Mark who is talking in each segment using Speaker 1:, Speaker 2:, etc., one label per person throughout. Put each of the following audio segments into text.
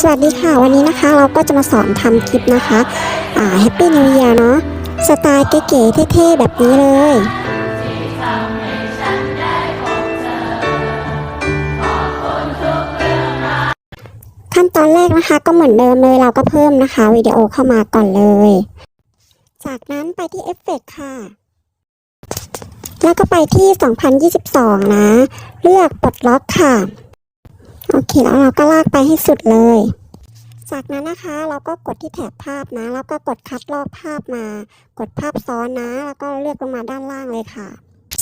Speaker 1: ส
Speaker 2: วัสดีค่ะ วันนี้นะคะเราก็จะมาสอนทำคลิปนะคะ อ่าแฮปปี้นิว e ย r เนาะสไตล์เก๋ๆเท่ๆแบบนี้เลยขั้นตอนแรกนะคะก็เหมือนเดิมเลยเราก็เพิ่มนะคะวิดีโอเข้ามาก่อนเลย จากนั้นไปที่เอฟเฟกค่ะ แล้วก็ไปที่ 2022 นะ เลือกปลดล็อกค่ะ โอเคแล้วเราก็ลากไปให้สุดเลย จากนั้นนะคะเราก็กดที่แถบภาพนะ แล้วก็กดคัดลอกภาพมา กดภาพซ้อนนะ แล้วก็เลือกลงมาด้านล่างเลยค่ะ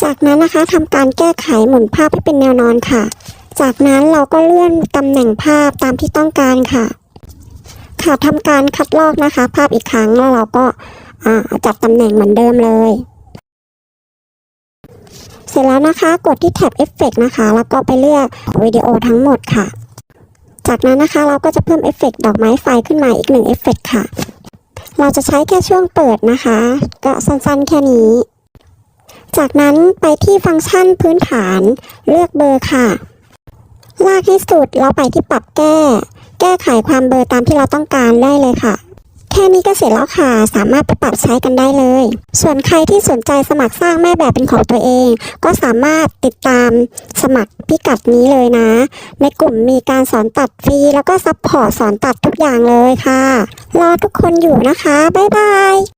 Speaker 2: จากนั้นนะคะทำการแก้ไขหมุนภาพให้เป็นแนวนอนค่ะ จากนั้นเราก็เลื่อนตำแหน่งภาพตามที่ต้องการค่ะ ค่ะทำการคัดลอกนะคะ ภาพอีกครั้งแล้วเราก็จัดตำแหน่งเหมือนเดิมเลย เสร็จแล้วนะคะกดที่แท็บเอฟเฟกนะคะ แล้วก็ไปเลือกวิดีโอทั้งหมดค่ะ จากนั้นนะคะเราก็จะเพิ่มเอฟเฟกต์ดอกไม้ไฟขึ้นมาอีกหนึ่งเอฟเฟกต์ค่ะ เราจะใช้แค่ช่วงเปิดนะคะ ก็สั้นๆแค่นี้ จากนั้นไปที่ฟังก์ชันพื้นฐานเลือกเบอร์ค่ะ ลากให้สุดเราไปที่ปรับแก้ แก้ไขความเบลอตามที่เราต้องการได้เลยค่ะ แค่นี้ก็เสร็จแล้วค่ะ สามารถไปปรับใช้กันได้เลย ส่วนใครที่สนใจสมัครสร้างแม่แบบเป็นของตัวเอง ก็สามารถติดตามสมัครพิกัดนี้เลยนะ ในกลุ่มมีการสอนตัดฟรี แล้วก็ซัพพอร์ตสอนตัดทุกอย่างเลยค่ะ รอทุกคนอยู่นะคะ บ๊ายบาย